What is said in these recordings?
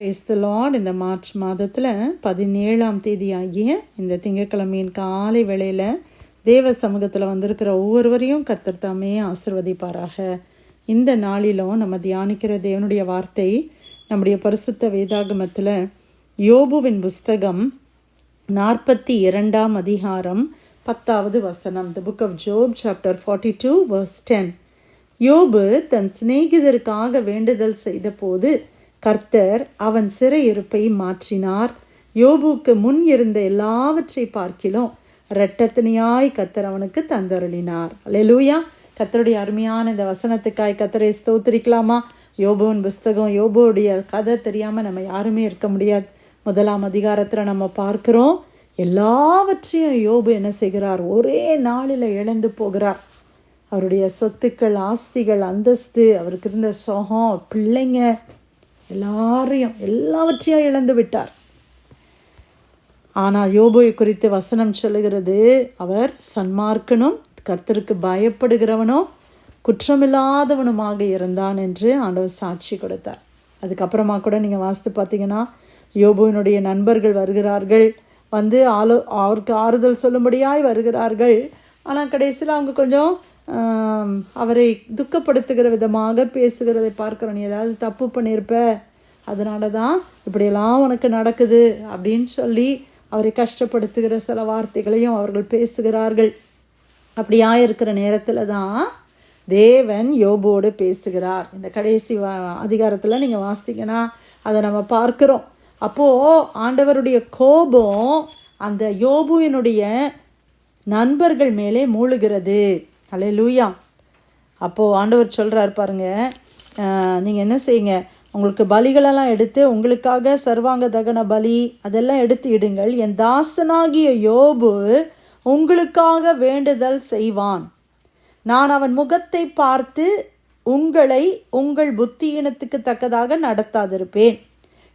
Praise the Lord. இந்த March மாதத்தில் பதினேழாம் தேதி ஆகிய இந்த திங்கட்கிழமையின் காலை வேளையில் தேவ சமூகத்தில் வந்திருக்கிற ஒவ்வொருவரையும் கர்த்தர் ஆசிர்வதிப்பாராக. இந்த நாளிலும் நம்ம தியானிக்கிற தேவனுடைய வார்த்தை நம்முடைய பரிசுத்த வேதாகமத்தில் யோபுவின் புஸ்தகம் நாற்பத்தி இரண்டாம் அதிகாரம் பத்தாவது வசனம். The book of Job chapter forty two verse ten யோபு தன் சிநேகிதருக்காக வேண்டுதல் செய்தபோது கர்த்தர் அவன் சிறையிருப்பை மாற்றினார். யோபுக்கு முன் இருந்த எல்லாவற்றை பார்க்கிலும் இரட்டத்தினியாய் கத்தர் அவனுக்கு தந்தருளினார். அல்லேலூயா கத்தருடைய அருமையான இந்த வசனத்துக்காய் கத்தரை ஸ்தோத்திரிக்கலாமா? யோபுவின் புஸ்தகம் யோபுவுடைய கதை தெரியாமல் நம்ம யாருமே இருக்க முடியாது. முதலாம் அதிகாரத்தில் நம்ம பார்க்குறோம். எல்லாவற்றையும் யோபு என்ன செய்கிறார்? ஒரே நாளில் இழந்து போகிறார். அவருடைய சொத்துக்கள் ஆஸ்திகள் அந்தஸ்து அவருக்கு இருந்த சுகம் பிள்ளைங்க எல்லாரையும் எல்லாவற்றையும் இழந்து விட்டார். ஆனால் யோபுவை குறித்து வசனம் சொல்லுகிறது அவர் சன்மார்க்கனும் கர்த்தருக்கு பயப்படுகிறவனும் குற்றமில்லாதவனுமாக இருந்தான் என்று ஆண்டவர் சாட்சி கொடுத்தார். அதுக்கப்புறமா கூட நீங்கள் வாசித்து பார்த்தீங்கன்னா யோபுவினுடைய நண்பர்கள் வருகிறார்கள் வந்து ஆலோ அவருக்கு ஆறுதல் சொல்லும்படியாய் வருகிறார்கள். ஆனால் கடைசியில் அவங்க கொஞ்சம் அவரை துக்கப்படுத்துகிற விதமாக பேசுகிறதை பார்க்குறோம். நீ ஏதாவது தப்பு பண்ணியிருப்ப அதனால தான் இப்படியெல்லாம் உனக்கு நடக்குது அப்படின்னு சொல்லி அவரை கஷ்டப்படுத்துகிற சில வார்த்தைகளையும் அவர்கள் பேசுகிறார்கள். அப்படியா இருக்கிற நேரத்தில் தான் தேவன் யோபோடு பேசுகிறார். இந்த கடைசி அதிகாரத்தில் நீங்கள் வாசித்தீங்கன்னா அதை நம்ம பார்க்குறோம். அப்போது ஆண்டவருடைய கோபம் அந்த யோபுவினுடைய நண்பர்கள் மேலே மூழுகிறது. அல்லே லூயா அப்போது ஆண்டவர் சொல்கிறார் பாருங்க நீங்கள் என்ன செய்யுங்க உங்களுக்கு பலிகளெல்லாம் எடுத்து உங்களுக்காக சர்வாங்க தகன பலி அதெல்லாம் எடுத்து இடுங்கள். என் தாசனாகிய யோபு உங்களுக்காக வேண்டுதல் செய்வான். நான் அவன் முகத்தை பார்த்து உங்களை உங்கள் புத்தியினத்துக்கு தக்கதாக நடத்தாதிருப்பேன்.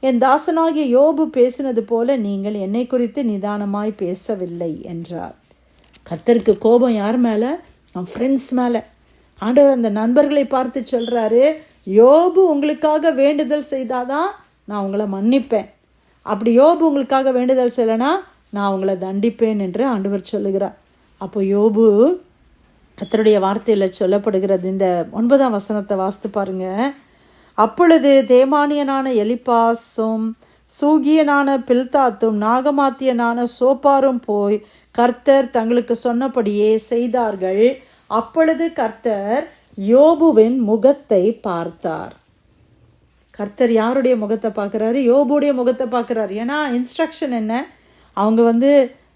என் தாசனாகிய யோபு பேசினது போல நீங்கள் என்னை குறித்து நிதானமாய் பேசவில்லை என்றார். கத்தருக்கு கோபம் யார் மேலே? அவன் ஃப்ரெண்ட்ஸ் மேலே. ஆண்டவர் அந்த நண்பர்களை பார்த்து சொல்கிறாரு யோபு உங்களுக்காக வேண்டுதல் செய்தாதான் நான் உங்களை மன்னிப்பேன். அப்படி யோபு உங்களுக்காக வேண்டுதல் செய்யலைனா நான் உங்களை தண்டிப்பேன் என்று ஆண்டவர் சொல்லுகிறார். அப்போ யோபு கர்த்தருடைய வார்த்தையில் சொல்லப்படுகிறது. இந்த ஒன்பதாம் வசனத்தை வாசித்து பாருங்க. அப்பொழுது தேமானியனான எலிப்பாசும் சூகியனான பில்தாத்தும் நாகமாத்தியனான சோப்பாரும் போய் கர்த்தர் தங்களுக்கு சொன்னபடியே செய்தார்கள். அப்பொழுது கர்த்தர் யோபுவின் முகத்தை பார்த்தார். கர்த்தர் யாருடைய முகத்தை பார்க்குறாரு? யோபுடைய முகத்தை பார்க்குறாரு. ஏன்னா இன்ஸ்ட்ரக்ஷன் என்ன? அவங்க வந்து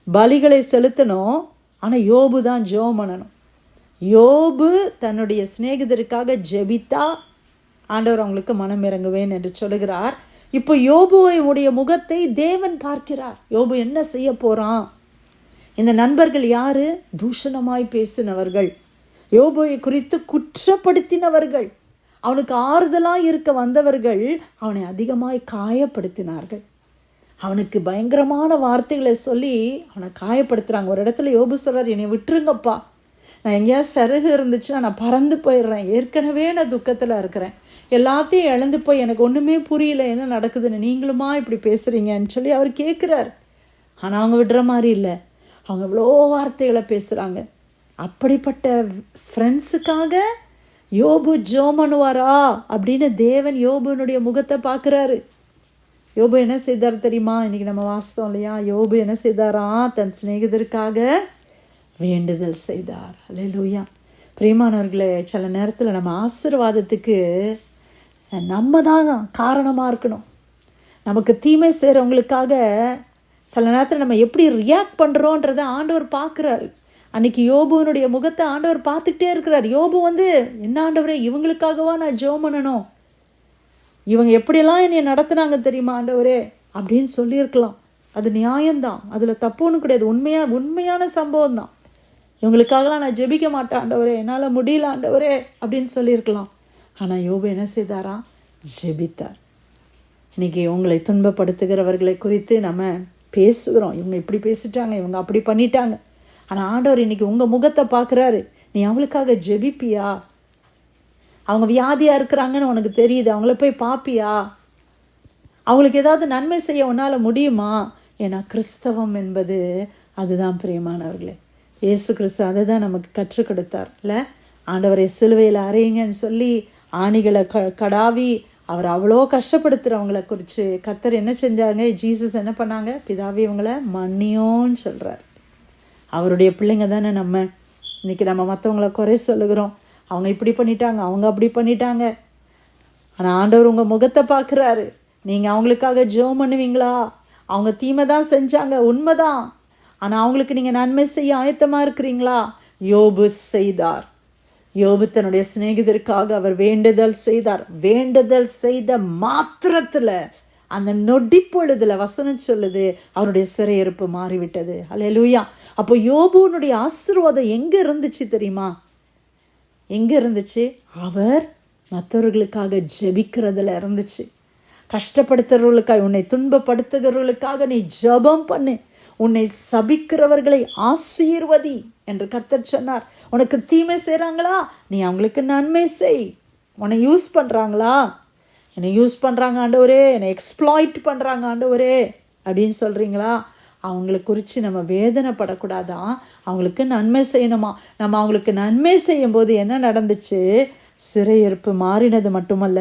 பலிகளை செலுத்தணும். ஆனால் யோபு தான் ஜெபம் பண்ணணும். யோபு தன்னுடைய சிநேகிதருக்காக ஜெபித்தா ஆண்டவர் அவங்களுக்கு மனம் இறங்குவேன் என்று சொல்லுகிறார். இப்போ யோபுவை உடைய முகத்தை தேவன் பார்க்கிறார். யோபு என்ன செய்ய போகிறான் இந்த நண்பர்கள் யாரு? தூஷணமாய் பேசினவர்கள். யோபோவை குறித்து குற்றப்படுத்தினவர்கள். அவனுக்கு ஆறுதலாக இருக்க வந்தவர்கள் அவனை அதிகமாய் காயப்படுத்தினார்கள். அவனுக்கு பயங்கரமான வார்த்தைகளை சொல்லி அவனை காயப்படுத்துகிறாங்க ஒரு இடத்துல யோபு சொல்கிறார் என்னை விட்டுருங்கப்பா. நான் எங்கேயாவது சருகு இருந்துச்சுன்னா நான் பறந்து போயிடுறேன். ஏற்கனவே நான் துக்கத்தில் இருக்கிறேன். எல்லாத்தையும் இழந்து போய் எனக்கு ஒன்றுமே புரியல. என்ன நடக்குதுன்னு நீங்களுமா இப்படி பேசுகிறீங்கன்னு சொல்லி அவர் கேட்குறார் ஆனால் அவங்க விடுற மாதிரி இல்லை. அவங்க எவ்வளோ வார்த்தைகளை பேசுகிறாங்க அப்படிப்பட்ட ஃப்ரெண்ட்ஸுக்காக யோபு ஜோம் பண்ணுவாரா அப்படின்னு தேவன் யோபுனுடைய முகத்தை பார்க்குறாரு. யோபு என்ன செய்தார் தெரியுமா? இன்றைக்கி நம்ம வாசித்தோம் இல்லையா? யோபு என்ன செய்தாரா? தன் சிநேகிதருக்காக வேண்டுதல் செய்தார். அல்லேலூயா பிரியமானவர்களே சில நேரத்தில் நம்ம ஆசீர்வாதத்துக்கு நம்ம தான் காரணமாக இருக்கணும். நமக்கு தீமை செய்கிறவங்களுக்காக சில நேரத்தில் நம்ம எப்படி ரியாக்ட் பண்ணுறோன்றதை ஆண்டவர் பார்க்குறாரு. அன்னைக்கு யோபுவனுடைய முகத்தை ஆண்டவர் பார்த்துக்கிட்டே இருக்கிறார். யோபு வந்து என்ன ஆண்டவரே இவங்களுக்காகவா நான் ஜோம் பண்ணணும் இவங்க எப்படியெல்லாம் என்னை நடத்துனாங்க தெரியுமா ஆண்டவரே? அப்படின்னு சொல்லியிருக்கலாம். அது நியாயம்தான். அதில் தப்பு ஒன்றும் கிடையாது. உண்மையா உண்மையான சம்பவம் தான் இவங்களுக்காகலாம் நான் ஜெபிக்க மாட்டேன் ஆண்டவரே. என்னால் முடியல ஆண்டவரே அப்படின்னு சொல்லியிருக்கலாம். ஆனால் யோபு என்ன செய்தாரா? ஜெபித்தார். இன்னைக்கு உங்களை துன்பப்படுத்துகிறவர்களை குறித்து நம்ம பேசுகிறோம். இவங்க இப்படி பேசிட்டாங்க இவங்க அப்படி பண்ணிட்டாங்க. ஆனால் ஆண்டவர் இன்றைக்கி உங்கள் முகத்தை பார்க்குறாரு. நீ அவளுக்காக ஜெபிப்பியா? அவங்க வியாதியாக இருக்கிறாங்கன்னு உனக்கு தெரியுது. அவங்கள போய் பார்ப்பியா அவங்களுக்கு ஏதாவது நன்மை செய்ய உன்னால் முடியுமா? ஏன்னா கிறிஸ்தவம் என்பது அதுதான் பிரியமானவர்களே. இயேசு கிறிஸ்து அதை தான் நமக்கு கற்றுக் கொடுத்தார் இல்லை ஆண்டவரை சிலுவையில் அறையுங்கன்னு சொல்லி ஆணிகளை க கடாவி அவர் அவ்வளோ கஷ்டப்படுத்துகிறவங்கள குறித்து கர்த்தர் என்ன செஞ்சாருங்க? ஜீசஸ் என்ன பண்ணாங்க? பிதாவி இவங்கள மன்னியோன்னு சொல்கிறார் அவருடைய பிள்ளைங்க தானே நம்ம. இன்றைக்கி நம்ம மற்றவங்கள குறை சொல்லுகிறோம். அவங்க இப்படி பண்ணிட்டாங்க அவங்க அப்படி பண்ணிட்டாங்க. ஆனால் ஆண்டவர் உங்கள் முகத்தை பார்க்குறாரு. நீங்கள் அவங்களுக்காக ஜெபம் பண்ணுவீங்களா? அவங்க தீமை தான் செஞ்சாங்க உண்மைதான். ஆனால் அவங்களுக்கு நீங்கள் நன்மை செய்ய ஆயத்தமாக இருக்கிறீங்களா? யோபு செய்தார். யோபு தன்னுடைய சிநேகிதருக்காக அவர் வேண்டுதல் செய்தார். வேண்டுதல் செய்த மாத்திரத்தில் அந்த நொடி பொழுதுல வசனம் சொல்லுது அவருடைய சிறையிருப்பு மாறிவிட்டது. அல்லேலூயா அப்போ யோபுனுடைய ஆசீர்வாதம் எங்கே இருந்துச்சு தெரியுமா? எங்கே இருந்துச்சு? அவர் மற்றவர்களுக்காக ஜெபிக்கிறதுல இருந்துச்சு. கஷ்டப்படுத்துறவர்களுக்காக உன்னை துன்பப்படுத்துகிறவர்களுக்காக நீ ஜெபம் பண்ணு. உன்னை சபிக்கிறவர்களை ஆசீர்வதி என்று கர்த்தர் சொன்னார். உனக்கு தீமை செய்கிறாங்களா நீ அவங்களுக்கு நன்மை செய். உன்னை யூஸ் பண்ணுறாங்களா என்னை யூஸ் பண்ணுறாங்க ஆண்டவரே என்னை எக்ஸ்ப்ளாய்ட் பண்ணுறாங்க ஆண்டவரே அப்படின்னு சொல்கிறீங்களா அவங்களை குறித்து நம்ம வேதனைப்படக்கூடாதான் அவங்களுக்கு நன்மை செய்யணுமா? நம்ம அவங்களுக்கு நன்மை செய்யும்போது என்ன நடந்துச்சு? சிறையிருப்பு மாறினது மட்டுமல்ல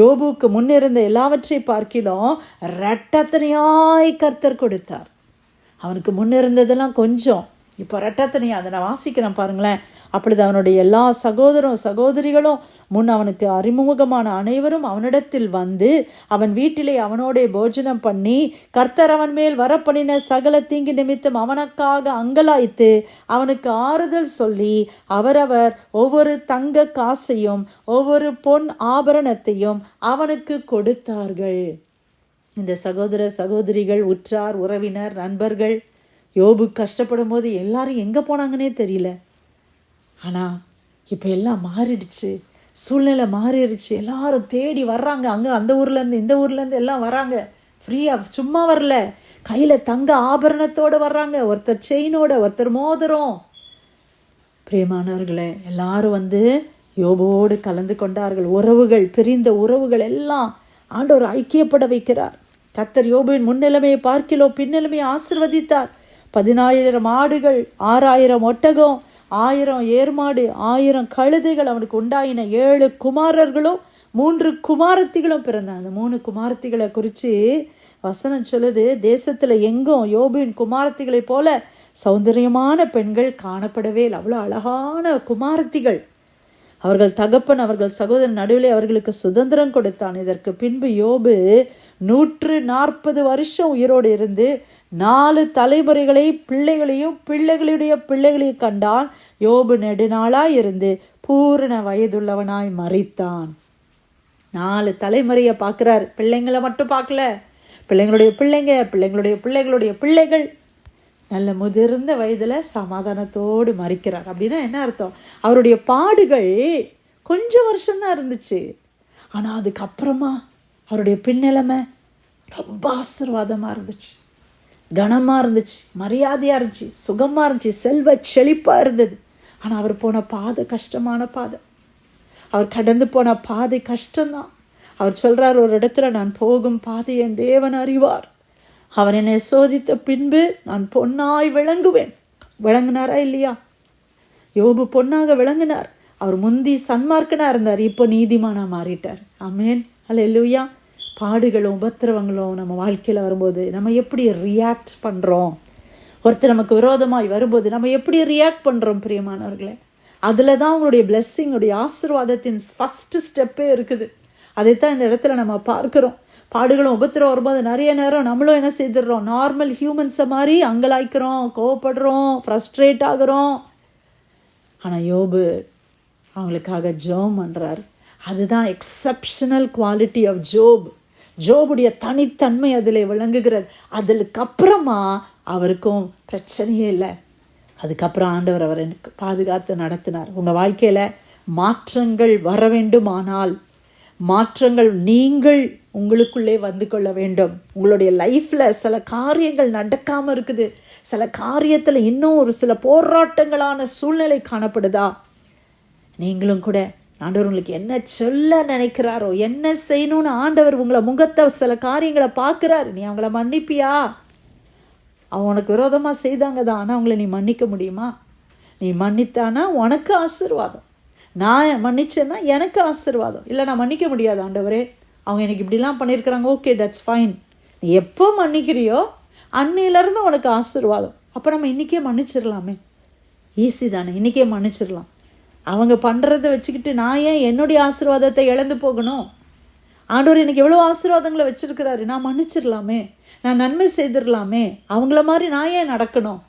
யோபுக்கு முன்னிருந்த எல்லாவற்றை பார்க்கிலும் ரெட்டத்தனையாய் கர்த்தர் கொடுத்தார். அவனுக்கு முன்னிருந்ததெல்லாம் கொஞ்சம். இப்போ ரெட்டத்தனையா அதை நான் வாசிக்கிறேன் பாருங்களேன். அப்பொழுது அவனுடைய எல்லா சகோதரம் சகோதரிகளும் முன் அவனுக்கு அறிமுகமான அனைவரும் அவனிடத்தில் வந்து அவன் வீட்டிலே அவனோடே போஜனம் பண்ணி கர்த்தர் அவன் மேல் வரப்பண்ணின சகல தீங்கு நிமித்தம் அவனுக்காக அங்கலாய்த்து அவனுக்கு ஆறுதல் சொல்லி அவரவர் ஒவ்வொரு தங்க காசையும் ஒவ்வொரு பொன் ஆபரணத்தையும் அவனுக்கு கொடுத்தார்கள். இந்த சகோதர சகோதரிகள் உற்றார் உறவினர் நண்பர்கள் யோபு கஷ்டப்படும் போது எல்லாரும் எங்கே போனாங்கன்னே தெரியல. ஆனால் இப்போ எல்லாம் மாறிடுச்சு. சூழ்நிலை மாறிடுச்சு. எல்லாரும் தேடி வர்றாங்க. அங்கே அந்த ஊர்லேருந்து இந்த ஊர்லேருந்து எல்லாம் வராங்க ஃப்ரீயாக சும்மா வரல. கையில் தங்க ஆபரணத்தோடு வர்றாங்க. ஒருத்தர் செயினோட ஒருத்தர் மோதிரம். பிரியமானவர்களே எல்லாரும் வந்து யோபோடு கலந்து கொண்டார்கள். உறவுகள் பிரிந்த உறவுகள் எல்லாம் ஆண்டவர் ஐக்கியப்பட வைக்கிறார். கத்தர் யோபுவின் முன்னிலைமையை பார்க்கிலோ பின்னிலைமையை ஆசிர்வதித்தார். பதினாயிரம் ஆடுகள் ஆறாயிரம் ஒட்டகம் ஆயிரம் ஏர்மாடு ஆயிரம் கழுதைகள் அவனுக்கு உண்டாயின ஏழு குமாரர்களும் மூன்று குமாரத்திகளும் பிறந்தாங்க அந்த மூணு குமாரத்திகளை குறித்து வசனம் சொல்லுது. தேசத்தில் எங்கும் யோபுவின் குமாரத்திகளைப் போல சௌந்தரியமான பெண்கள் காணப்படவே இல்லை. அவ்வளோ அழகான குமாரத்திகள். அவர்கள் தகப்பன் அவர்கள் சகோதரன் நடுவில் அவர்களுக்கு சுதந்திரம் கொடுத்தான். இதற்கு பின்பு யோபு நூற்று நாற்பது வருஷம் உயிரோடு இருந்து நாலு தலைமுறைகளை பிள்ளைகளையும் பிள்ளைகளுடைய பிள்ளைகளையும் கண்டான். யோபு நெடுநாளாய் இருந்து பூரண வயதுள்ளவனாய் மறித்தான் நாலு தலைமுறையை பார்க்குறார். பிள்ளைங்களை மட்டும் பார்க்கல. பிள்ளைங்களுடைய பிள்ளைங்க பிள்ளைங்களுடைய பிள்ளைகளுடைய பிள்ளைகள். நல்ல முதிர்ந்த வயதில் சமாதானத்தோடு மறிக்கிறார் அப்படின்னா என்ன அர்த்தம்? அவருடைய பாடுகள் கொஞ்சம் வருஷம்தான் இருந்துச்சு. ஆனால் அதுக்கப்புறமா அவருடைய பின்னிலைமை ரொம்ப ஆசீர்வாதமாக இருந்துச்சு. கனமாக இருந்துச்சு மரியாதையாக இருந்துச்சு சுகமாக இருந்துச்சு செல்வ செழிப்பாக இருந்தது. ஆனால் அவர் போன பாதை கஷ்டமான பாதை. அவர் கடந்து போன பாதை கஷ்டம்தான். அவர் சொல்கிறார் ஒரு இடத்துல நான் போகும் பாதை என் தேவன் அறிவார். அவர் என்னை சோதித்த பின்பு நான் பொன்னாய் விளங்குவேன். விளங்குனாரா இல்லையா? யோபு பொன்னாக விளங்கினார். அவர் முந்தி சன்மார்க்கனாக இருந்தார் இப்போ நீதிமானாக மாறிட்டார். அமேன் அல்ல இல்லையா பாடுகளும் உபத்திரவங்களும் நம்ம வாழ்க்கையில் வரும்போது நம்ம எப்படி ரியாக்ட் பண்ணுறோம் ஒருத்தர் நமக்கு விரோதமாய் வரும்போது நம்ம எப்படி ரியாக்ட் பண்ணுறோம் பிரியமானவர்களே? அதில் தான் உங்களுடைய பிளெஸ்ஸிங்குடைய ஆசீர்வாதத்தின் ஃபஸ்ட்டு ஸ்டெப்பே இருக்குது. அதைத்தான் இந்த இடத்துல நம்ம பார்க்குறோம். பாடுகளும் உபத்திரம் வரும்போது நிறைய நேரம் நம்மளும் என்ன செய்துடுறோம்? நார்மல் ஹியூமன்ஸை மாதிரி அங்கலாய்க்கிறோம் கோவப்படுறோம் ஃப்ரஸ்ட்ரேட் ஆகிறோம். ஆனால் யோபு அவங்களுக்காக ஜோம் பண்ணுறாரு அதுதான் எக்ஸப்ஷனல் குவாலிட்டி ஆஃப் ஜோப் ஜோபுடைய தனித்தன்மை அதில் விளங்குகிறது. அதுக்கு அப்புறமா அவருக்கும் பிரச்சனையே இல்லை. அதுக்கப்புறம் ஆண்டவர் அவர் எனக்கு பாதுகாத்து நடத்தினார். உங்கள் வாழ்க்கையில் மாற்றங்கள் வர வேண்டுமானால் மாற்றங்கள் நீங்கள் உங்களுக்குள்ளே வந்து கொள்ள வேண்டும். உங்களுடைய லைஃப்பில் சில காரியங்கள் நடக்காமல் இருக்குது. சில காரியத்தில் இன்னும் ஒரு சில போராட்டங்களான சூழ்நிலை காணப்படுதா? நீங்களும் கூட ஆண்டவர் உங்களுக்கு என்ன சொல்ல நினைக்கிறாரோ என்ன செய்யணும்னு ஆண்டவர் உங்களை முகத்தை சில காரியங்களை பார்க்குறாரு. நீ அவங்கள மன்னிப்பியா? அவன் உனக்கு விரோதமாக செய்தாங்க தான் ஆனால் அவங்கள நீ மன்னிக்க முடியுமா? நீ மன்னித்தானா? உனக்கு ஆசீர்வாதம். நான் மன்னிச்சேன்னா எனக்கு ஆசீர்வாதம். இல்லை நான் மன்னிக்க முடியாது ஆண்டவரே. அவங்க எனக்கு இப்படிலாம் பண்ணியிருக்கிறாங்க. ஓகே தட்ஸ் ஃபைன் நீ எப்போ மன்னிக்கிறியோ அன்னையிலேருந்து உனக்கு ஆசீர்வாதம். அப்போ நம்ம இன்றைக்கே மன்னிச்சிடலாமே. ஈஸி தானே இன்றைக்கே மன்னிச்சிடலாம். அவங்க பண்ணுறத வச்சுக்கிட்டு நான் ஏன் என்னுடைய ஆசீர்வாதத்தை இழந்து போகணும்? ஆண்டவர் எனக்கு எவ்வளோ ஆசீர்வாதங்களை வச்சுருக்கிறாரு? நான் மன்னிச்சிடலாமே. நான் நன்மை செய்திடலாமே. அவங்கள மாதிரி நான் ஏன் நடக்கணும்?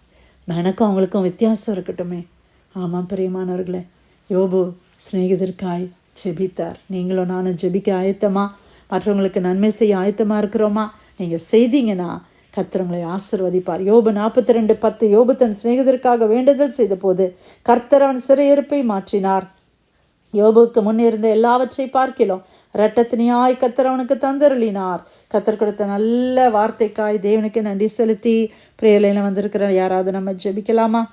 எனக்கும் அவங்களுக்கும் வித்தியாசம் இருக்கட்டுமே. ஆமாம் பிரியமானவர்களே. யோபு சிநேகிதர்காய் ஜெபித்தார். நீங்களும் நானும் ஜெபிக்க ஆயத்தமா? மற்றவங்களுக்கு நன்மை செய்ய ஆயத்தமாக இருக்கிறோமா? நீங்கள் செய்தீங்கன்னா கர்த்தரங்களை ஆசிர்வதிப்பார். யோபு நாற்பத்தி ரெண்டு பத்து யோபு தன் சிநேகிதருக்காக வேண்டுதல் செய்த போது கர்த்தர் அவன் சிறையிருப்பை மாற்றினார். யோபுக்கு முன்னிருந்த எல்லாவற்றை பார்க்கிலும் இரட்டத்தினியாய் கத்தர் அவனுக்கு தந்தருளினார். கத்தர் கொடுத்த நல்ல வார்த்தைக்காய் தேவனுக்கு நன்றி செலுத்தி பிரேலையில் வந்திருக்கிற யாராவது நம்ம ஜெபிக்கலாமா?